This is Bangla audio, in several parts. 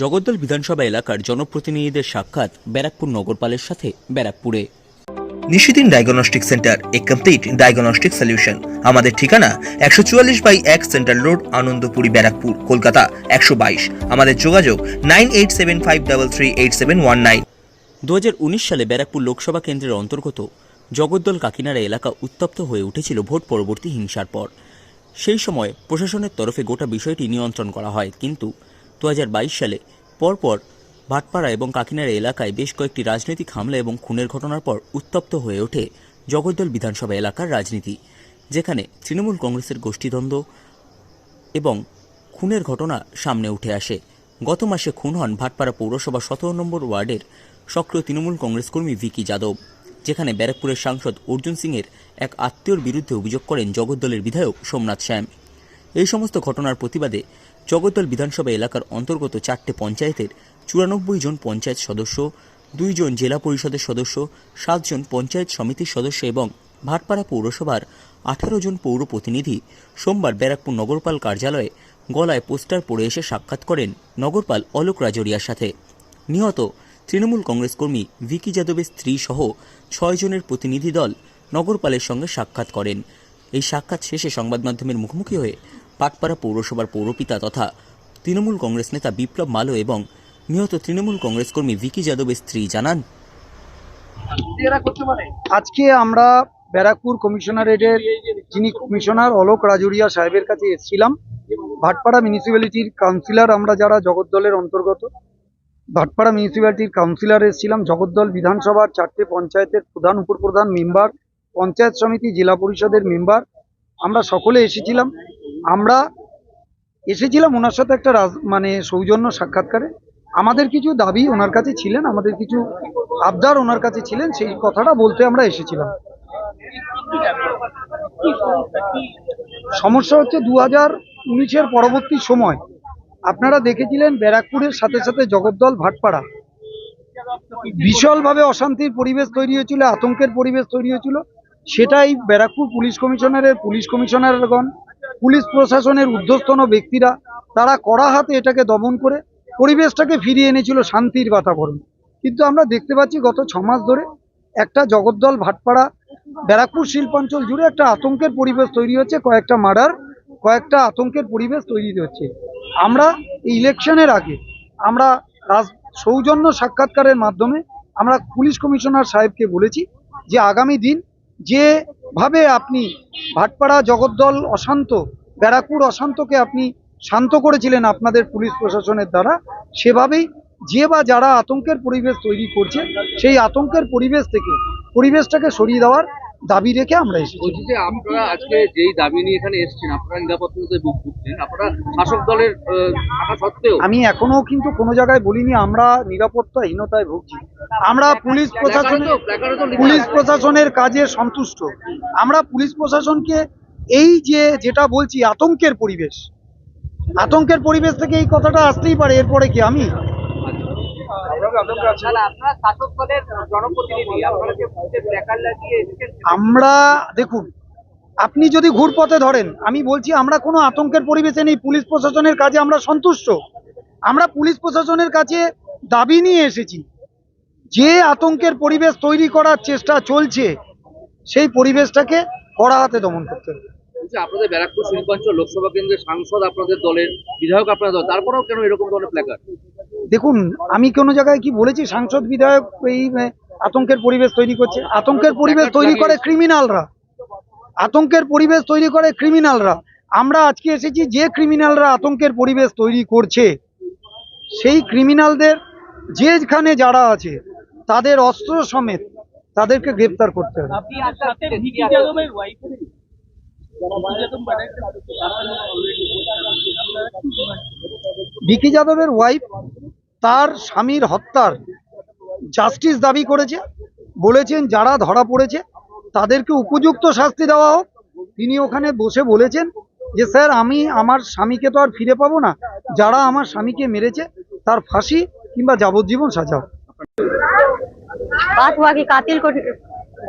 জগদ্দল বিধানসভা এলাকার জনপ্রতিনিধিদের সাক্ষাৎ ব্যারাকপুর নগরপালের সাথে ব্যারাকপুরে। নিশিদিন ডায়াগনস্টিক সেন্টার এ কমপ্লিট ডায়াগনস্টিক সলিউশন আমাদের ঠিকানা একশো চুয়াল্লিশ বাই এক সেন্ট্রাল রোড আনন্দপুরি ব্যারাকপুর কলকাতা একশো বাইশ। আমাদের যোগাযোগ nine eight seven five double three eight seven one nine. দু হাজার উনিশ সালে ব্যারাকপুর লোকসভা কেন্দ্রের অন্তর্গত জগদ্দল কাকিনাড়া এলাকা উত্তপ্ত হয়ে উঠেছিল ভোট পরবর্তী হিংসার পর। সেই সময় প্রশাসনের তরফে গোটা বিষয়টি নিয়ন্ত্রণ করা হয় কিন্তু দু হাজার বাইশ সালে পরপর ভাটপাড়া এবং কাকিনাড়া এলাকায় বেশ কয়েকটি রাজনৈতিক হামলা এবং খুনের ঘটনার পর উত্তপ্ত হয়ে ওঠে জগদ্দল বিধানসভা এলাকার রাজনীতি, যেখানে তৃণমূল কংগ্রেসের গোষ্ঠীদ্বন্দ্ব এবং খুনের ঘটনা সামনে উঠে আসে। গত মাসে খুন হন ভাটপাড়া পৌরসভা সতেরো নম্বর ওয়ার্ডের সক্রিয় তৃণমূল কংগ্রেস কর্মী ভিকি যাদব, যেখানে ব্যারাকপুরের সাংসদ অর্জুন সিংয়ের এক আত্মীয়র বিরুদ্ধে অভিযোগ করেন জগদ্দলের বিধায়ক সোমনাথ শ্যাম। এই সমস্ত ঘটনার প্রতিবাদে জগদ্দল বিধানসভা এলাকার অন্তর্গত চারটে পঞ্চায়েতের চুরানব্বই জন পঞ্চায়েত সদস্য দুইজন জেলা পরিষদের সদস্য সাতজন পঞ্চায়েত সমিতির সদস্য এবং ভাটপাড়া পৌরসভার আঠারো জন পৌর প্রতিনিধি সোমবার ব্যারাকপুর নগরপাল কার্যালয়ে গলায় পোস্টার পড়ে এসে সাক্ষাৎ করেন নগরপাল অলোক রাজরিয়ার সাথে। নিহত তৃণমূল কংগ্রেস কর্মী ভিকি যাদবের স্ত্রী সহ ছয় জনের প্রতিনিধি দল নগরপালের সঙ্গে সাক্ষাৎ করেন। এই সাক্ষাৎ শেষে সংবাদ মাধ্যমের মুখোমুখি হয়ে পাটপাড়া পৌরসভার পৌরপিতা তথা তৃণমূল কংগ্রেস নেতা বিপ্লব মালো এবং নিহত তৃণমূল কংগ্রেস কর্মী ভিকি যাদবের স্ত্রী জানান। আজকে আমরা ব্যারাকপুর কমিশনারেটের যিনি কমিশনার অলোক রাজুরিয়া সাহেবের কাছে এসেছিলাম। ভাটপাড়া মিউনিসিপ্যালিটির কাউন্সিলর আমরা যারা জগদ্দলের অন্তর্গত ভাটপাড়া মিউনিসিপ্যালিটির কাউন্সিলর এসেছিলাম। জগদ্দল বিধানসভার চারটে পঞ্চায়েতের প্রধান উপপ্রধান মেম্বার পঞ্চায়েত সমিতি জেলা পরিষদের মেম্বার আমরা সকলে এসেছিলাম। আমরা এসেছিলাম ওনার সাথে একটা মানে সৌজন্য সাক্ষাৎকারে। আমাদের কিছু দাবি ওনার কাছে ছিলেন, আমাদের কিছু আবদার ওনার কাছে ছিলেন, সেই কথাটা বলতে আমরা এসেছিলাম। সমস্যা হচ্ছে দু হাজার উনিশের পরবর্তী সময়। আপনারা দেখেছিলেন ব্যারাকপুরের সাথে সাথে জগদ্দল ভাটপাড়া। বিশালভাবে অশান্তির পরিবেশ তৈরি হয়েছিল, আতঙ্কের পরিবেশ তৈরি হয়েছিল। সেটাই ব্যারাকপুর পুলিশ কমিশনারের, পুলিশ কমিশনারগণ পুলিশ প্রশাসনের ঊর্ধ্বস্তন ব্যক্তিরা, তারা কড়া হাতে এটাকে দমন করে পরিবেশটাকে ফিরিয়ে এনেছিল শান্তির বাতাবরণ। কিন্তু আমরা দেখতে পাচ্ছি গত ছ মাস ধরে একটা জগদ্দল ভাটপাড়া, ব্যারাকপুর শিল্পাঞ্চল জুড়ে একটা আতঙ্কের পরিবেশ তৈরি হচ্ছে, কয়েকটা মার্ডার, কয়েকটা আতঙ্কের পরিবেশ তৈরি হচ্ছে। আমরা ইলেকশনের আগে আমরা রাজ, সৌজন্য সাক্ষাৎকারের মাধ্যমে আমরা পুলিশ কমিশনার সাহেবকে বলেছি যে আগামী দিন যেভাবে আপনি ভাটপাড়া জগদ্দল অশান্ত ব্যারাকুর অশান্তকে আপনি শান্ত করেছিলেন আপনাদের পুলিশ প্রশাসনের দ্বারা, সেভাবেই যে বা যারা আতঙ্কের পরিবেশ তৈরি করছে, সেই আতঙ্কের পরিবেশ থেকে, পরিবেশটাকে সরিয়ে দেওয়ার দাবি রেখে আমরা এসেছি। বলছি যে আপনারা আজকে যেই দাবি নিয়ে এখানে এসেছেন আপনারা নিরাপত্তাতে বুক আপনারা শাসক দলের থাকা সত্ত্বেও আমি এখনও কিন্তু কোনো জায়গায় বলিনি আমরা নিরাপত্তাহীনতায় ভুগছি। আমরা পুলিশ প্রশাসনের লেখা পুলিশ প্রশাসনের কাজে সন্তুষ্ট। আমরা পুলিশ প্রশাসনকে এই যে যেটা বলছি আতঙ্কের পরিবেশ। আতঙ্কের পরিবেশ থেকে এই কথাটা আসতেই পারে এরপরে কি আমি? আমরা দেখুন আপনি যদি ঘুরপথে ধরেন আমি বলছি আমরা কোনো আতঙ্কের পরিবেশে নেই পুলিশ প্রশাসনের কাজে আমরা সন্তুষ্ট। আমরা পুলিশ প্রশাসনের কাছে দাবি নিয়ে এসেছি। যে আতঙ্কের পরিবেশ তৈরি করার চেষ্টা চলছে সেই পরিবেশটাকে কড়া হাতে দমন করতে হবে। আপনাদের ব্যারাকপুর শিল্পাঞ্চল লোকসভা কেন্দ্রের সাংসদ আপনাদের দলের বিধায়ক আপনাদের দল তারপরেও কেন এরকম ধরনের প্ল্যাকার্ড দেখুন আমি কোনো জায়গায় কি বলেছি সাংসদ বিধায়ক এই আতঙ্কের পরিবেশ তৈরি করছে? আতঙ্কের পরিবেশ তৈরি করে ক্রিমিনালরা আতঙ্কের পরিবেশ তৈরি করে ক্রিমিনালরা আমরা আজকে এসেছি যে ক্রিমিনালরা আতঙ্কের পরিবেশ তৈরি করছে সেই ক্রিমিনালদের যেখানে যারা আছে তাদের অস্ত্র সমেত তাদেরকে গ্রেপ্তার করতে হবে। ভিকি যাদবের ওয়াইফ তার স্বামীর হত্যার জাস্টিস দাবি করেছে বলেছেন যারা ধরা পড়েছে তাদেরকে উপযুক্ত শাস্তি দেওয়া হোক তিনি ওখানে বসে বলেছেন যে স্যার আমি আমার স্বামীকে তো আর ফিরে পাবো না যারা আমার স্বামীকে মেরেছে তার ফাঁসি কিংবা যাবজ্জীবন সাজা হোক। बात हुआ कि कातिल को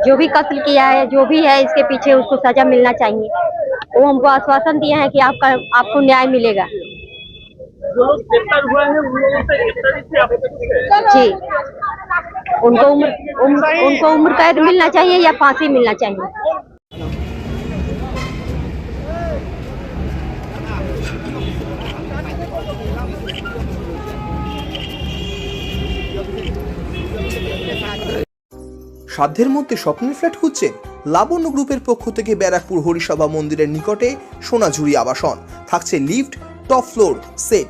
जो भी कत्ल किया है जो भी है इसके पीछे उसको सजा मिलना चाहिए वो हमको आश्वासन दिए हैं कि आपका आपको न्याय मिलेगा जो लोग गिरफ्तार हुए हैं उन लोगों से गिरफ्तारी से आपको जी उनको उम्र उम्र उनको उम्र कैद मिलना चाहिए या फांसी मिलना चाहिए সাধ্যের মধ্যে স্বপ্নের ফ্ল্যাট খুঁজছেন লাবণ্য গ্রুপের পক্ষ থেকে ব্যারাকপুর হরিসভা মন্দিরের নিকটে সোনাঝুরি আবাসন থাকছে লিফট টপ ফ্লোর সেট